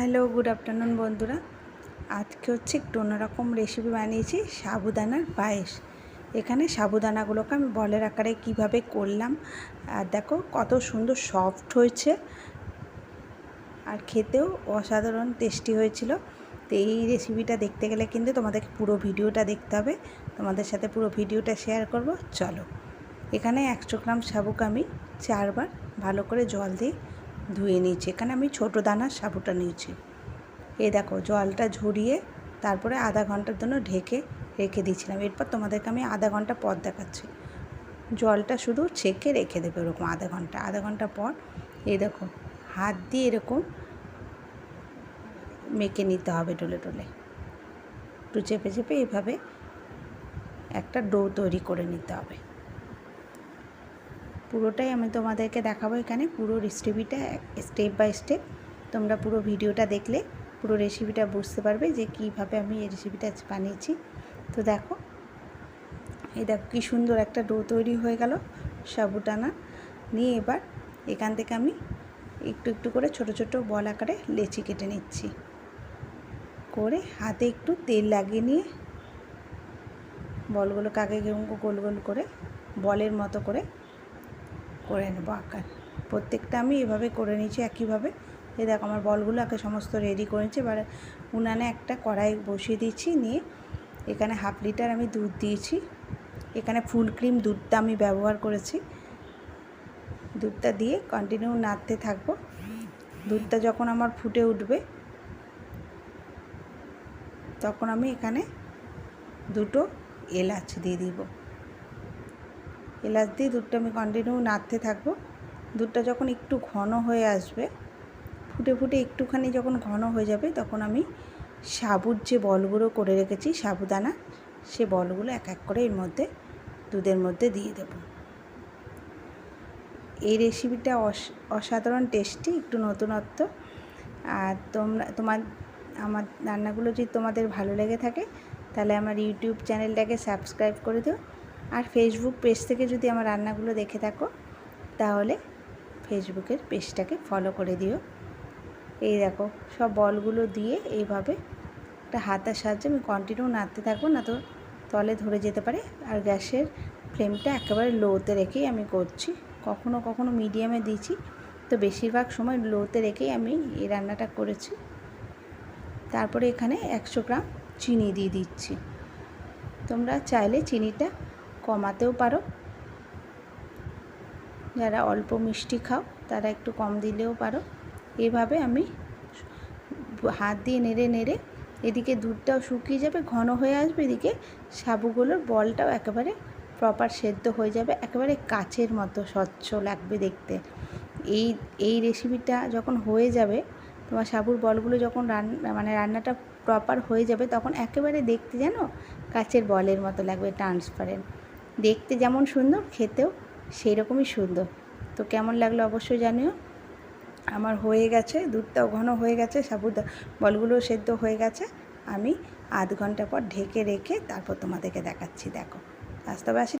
Hello, good afternoon বন্ধুরা। আজকে হচ্ছে একটু অন্যরকম রেসিপি বানিয়েছি, সাবুদানার পায়েস। এখানে সাবুদানাগুলোকে আমি বলের আকারে কীভাবে করলাম, আর দেখো কত সুন্দর সফট হয়েছে, আর খেতেও অসাধারণ টেস্টি হয়েছিল। তো এই রেসিপিটা দেখতে গেলে কিন্তু তোমাদেরকে পুরো ভিডিওটা দেখতে হবে। তোমাদের সাথে পুরো ভিডিওটা শেয়ার করব, চলো। এখানে একশো গ্রাম সাবুকে আমি চারবার ভালো করে জল দিয়ে ধুয়ে নিয়েছি। এখানে আমি ছোটো দানার সাবুটা নিয়েছি। এই দেখো, জলটা ঝরিয়ে তারপরে আধা ঘণ্টার জন্য ঢেকে রেখে দিয়েছিলাম। এরপর তোমাদেরকে আমি আধা ঘণ্টা পর দেখাচ্ছি। জলটা শুধু ছেঁকে রেখে দেবে ওরকম আধা ঘণ্টা। আধা ঘণ্টা পর এই দেখো, হাত দিয়ে এরকম মেখে নিতে হবে টলে টলে একটু চেপে চেপে এইভাবে একটা ডো তৈরি করে নিতে হবে। পুরোটাই আমি তোমাদেরকে দেখাবো এখানে, পুরো রেসিপিটা স্টেপ বাই স্টেপ তোমরা পুরো ভিডিওটা দেখলে, পুরো রেসিপিটা বুঝতে পারবে যে কীভাবে আমি এই রেসিপিটা বানিয়েছি। তো দেখো, এই দেখো কী সুন্দর একটা ডো তৈরি হয়ে গেল, সাবুটানা। নিয়ে এবার এখান থেকে আমি একটু একটু করে ছোট ছোট বল আকারে লেচি কেটে নিচ্ছি। করে হাতে একটু তেল লাগিয়ে নিয়ে বলগুলোকে আগে গোল গোল করে বলের মতো করে করে নেব আঁকার প্রত্যেকটা আমি এভাবে করে নিয়েছি একইভাবে। এই দেখো আমার বলগুলো আগে সমস্ত রেডি করে নিচ্ছি এবার উনানে একটা কড়াই বসিয়ে দিয়েছি নিয়ে এখানে হাফ লিটার আমি দুধ দিয়েছি। এখানে ফুল ক্রিম দুধটা আমি ব্যবহার করেছি। দুধটা দিয়ে কন্টিনিউ নাড়তে থাকব। দুধটা যখন আমার ফুটে উঠবে, তখন আমি এখানে দুটো এলাচ দিয়ে দিব। এলাচ দিয়ে দুধটা আমি কন্টিনিউ নাড়তে থাকব। দুধটা যখন একটু ঘন হয়ে আসবে, ফুটে ফুটে একটুখানি যখন ঘন হয়ে যাবে, তখন আমি সাবুর যে বলগুলো করে রেখেছি, সাবুদানা, সে বলগুলো এক এক করে এর মধ্যে, দুধের মধ্যে দিয়ে দেব। এই রেসিপিটা অসাধারণ টেস্টি একটু নতুনত্ব। আর তোমরা, তোমার, আমার রান্নাগুলো যদি তোমাদের ভালো লেগে থাকে, তাহলে আমার ইউটিউব চ্যানেলটাকে সাবস্ক্রাইব করে দিও। আর ফেসবুক পেজ থেকে যদি আমার রান্নাগুলো দেখে থাকো, তাহলে ফেসবুকের পেজটাকে ফলো করে দিও। এই দেখো, সব বলগুলো দিয়ে এইভাবে একটা হাতার সাহায্যে আমি কন্টিনিউ নাড়তে থাকব, না তো তলে ধরে যেতে পারে। আর গ্যাসের ফ্লেমটা একেবারে লোতে রেখেই আমি করছি। কখনো কখনো মিডিয়ামে দিয়েছি তো বেশিরভাগ সময় লোতে রেখেই আমি এই রান্নাটা করেছি। তারপরে এখানে একশো গ্রাম চিনি দিয়ে দিচ্ছি। তোমরা চাইলে চিনিটা কমাতেও পারো। যারা অল্প মিষ্টি খাও, তারা একটু কম দিলেও পারো। এভাবে আমি হাত দিয়ে নেড়ে নেড়ে এদিকে দুধটাও শুকিয়ে যাবে, ঘন হয়ে আসবে, এদিকে সাবুগুলোর বলটাও একেবারে প্রপার সেদ্ধ হয়ে যাবে, একেবারে কাচের মতো স্বচ্ছ লাগবে দেখতে। এই এই রেসিপিটা যখন হয়ে যাবে, তোমার সাবুর বলগুলো যখন রান্না মানে রান্নাটা প্রপার হয়ে যাবে, তখন একেবারে দেখতে যেন কাচের বলের মতো লাগবে ট্রান্সপারেন্ট দেখতে যেমন সুন্দর, খেতেও সেই রকমই সুন্দর। তো কেমন লাগল অবশ্যই জানিও। আমার হয়ে গেছে, দুধটাও ঘন হয়ে গেছে সাবুদা বলগুলো সেদ্ধ হয়ে গেছে। আমি আধ ঘণ্টা পর ঢেকে রেখে তারপর তোমাদেরকে দেখাচ্ছি, দেখো। আস্তে আসি।